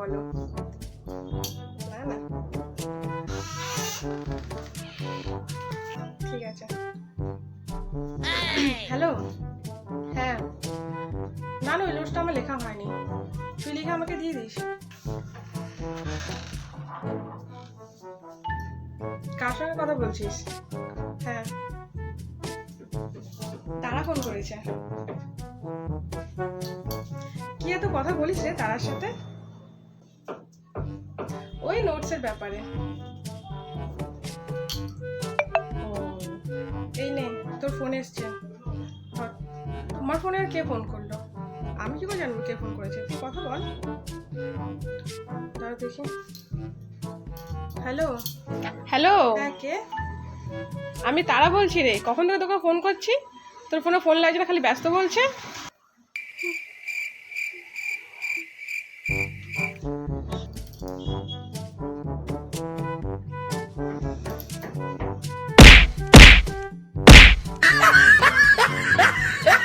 বলো। ঠিক আছে। হ্যালো? হ্যাঁ। না না, ওই নোটসটা আমার লেখা হয়নি। তুই লিখে আমাকে দিয়ে দিস। কার সঙ্গে কথা বলছিস? হ্যাঁ। তারা ফোন করেছে। কি এত কথা বলিস রে তারার সাথে? ওই নোটসের ব্যাপারে এই নে তোর ফোন এসছে। তোমার ফোনে আর কে ফোন করল? আমি কি করে জানব কে ফোন করেছে? তুই কথা বল। দাঁড়া দেখি। হ্যালো? হ্যালো? হ্যাঁ কে? আমি তারা বলছি রে। কখন থেকে তোকে ফোন করছি? তোর ফোনে ফোন লাগছে না খালি ব্যস্ত বলছে।